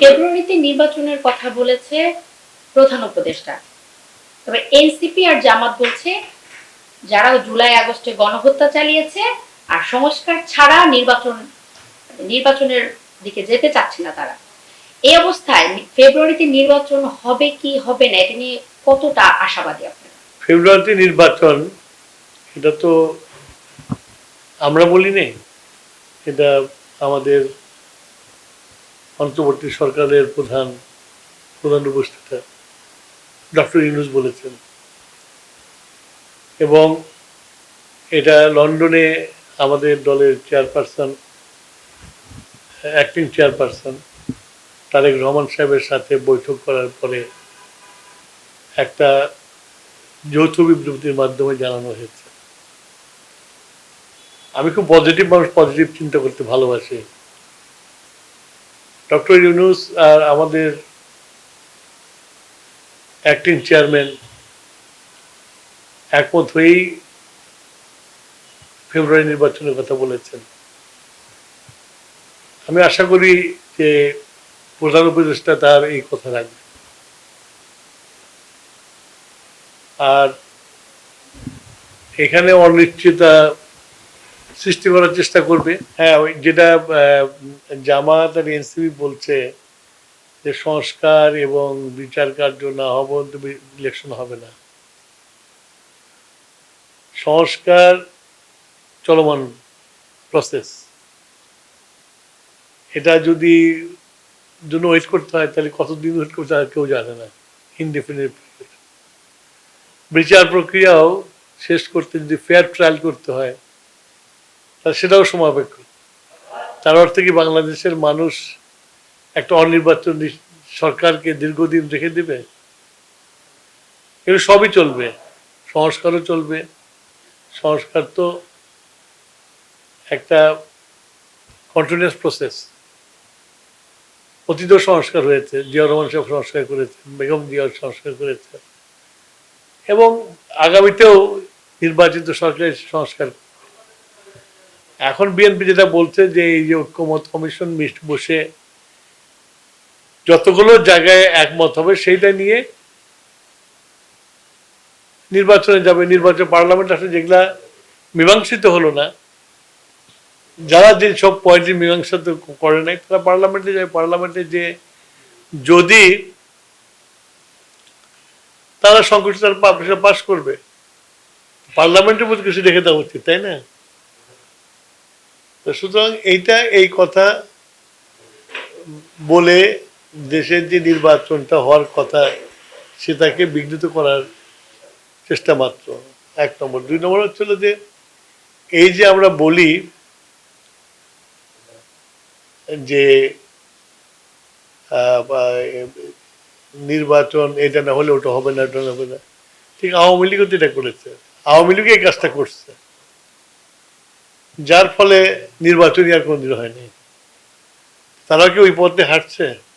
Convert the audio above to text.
ফেব্রুয়ারিতে নির্বাচনের কথা বলেছে প্রধান উপদেষ্টা। তবে এনসিপি আর জামাত বলছে, যারা জুলাই, আগস্টে গণহত্যা চালিয়েছে আর সংস্কার ছাড়া নির্বাচন, নির্বাচনের দিকে যেতে চাচ্ছে না তারা। এই অবস্থায় ফেব্রুয়ারিতে নির্বাচন হবে কি হবে না, এটা নিয়ে কতটা আশাবাদী আপনারা? ফেব্রুয়ারিতে নির্বাচন, এটা তো আমরা বলি নেই এটা আমাদের অন্তর্বর্তী সরকারের প্রধান প্রধান উপস্থিতা ডক্টর ইউনুস বলেছেন। এবং এটা লন্ডনে আমাদের দলের chairperson acting chairperson Tarique Rahman সাহেবের সাথে বৈঠক করার পরে একটা যৌথ বিবৃতির মাধ্যমে জানানো হয়েছে। আমি খুব পজিটিভ মানুষ পজিটিভ চিন্তা করতে ভালোবাসি। ডক্টর ইউনুস আর আমাদের অ্যাক্টিং চেয়ারম্যান একমত হয়েই ফেব্রুয়ারি নির্বাচনের কথা বলেছেন। আমি আশা করি যে প্রধান উপদেষ্টা তার এই কথা রাখবে। আর এখানে অনিশ্চয়তা সৃষ্টি করার চেষ্টা করবে। হ্যাঁ ওই যেটা জামাত আর এনসিবি বলছে যে সংস্কার এবং বিচার কার্য না পর্যন্ত ইলেকশন হবে না। সংস্কার চলমান প্রসেস এটা যদি জন্য ওয়েট করতে হয়, তাহলে কতদিন ওয়েট করতে হয় কেউ জানে না। ইনডিফিনিট বিচার প্রক্রিয়াও শেষ করতে যদি ফেয়ার ট্রায়াল করতে হয় সেটাও সমাপেক্ষ তার অর্থ কি বাংলাদেশের মানুষ একটা অনির্বাচন সরকারকে দীর্ঘদিন রেখে দেবে? এগুলো সবই চলবে। সংস্কারও চলবে। সংস্কার তো একটা কন্টিনিউয়াস প্রসেস অতীত সংস্কার হয়েছে, জিয়া রহমান সাহেব সংস্কার করেছেন, বেগম জিয়া সংস্কার করেছে এবং আগামীতেও নির্বাচিত সরকারের সংস্কার। এখন বিএনপি যেটা বলছে যে এই যে ঐক্যমত কমিশন বসে যতগুলো জায়গায় একমত হবে সেইটা নিয়ে নির্বাচনে যাবে, নির্বাচন পার্লামেন্ট আসলে যেগুলা মীমাংসিত হলো না। যারা যে সব পয়েন্টে মীমাংসা তো করে নাই, তারা পার্লামেন্টে যায় পার্লামেন্টে যে যদি তারা সংকট পাশ করবে। পার্লামেন্টের মধ্যে কিছু রেখে দেওয়া উচিত, তাই না? সুতরাং এইটা এই কথা বলে দেশের যে নির্বাচনটা হওয়ার কথা, সেটাকে বিঘ্নিত করার চেষ্টা মাত্র। এক নম্বর। দুই নম্বর হচ্ছিল যে, এই যে আমরা বলি যে নির্বাচন এটা না হলে ওটা হবে না, ওটা হবে না, ঠিক আওয়ামী লীগও তো এটা করেছে। আওয়ামী লীগ এই কাজটা করছে। যার ফলে নির্বাচনী আর কোনদিন হয়নি। তারা কি ওই পথে হাঁটছে?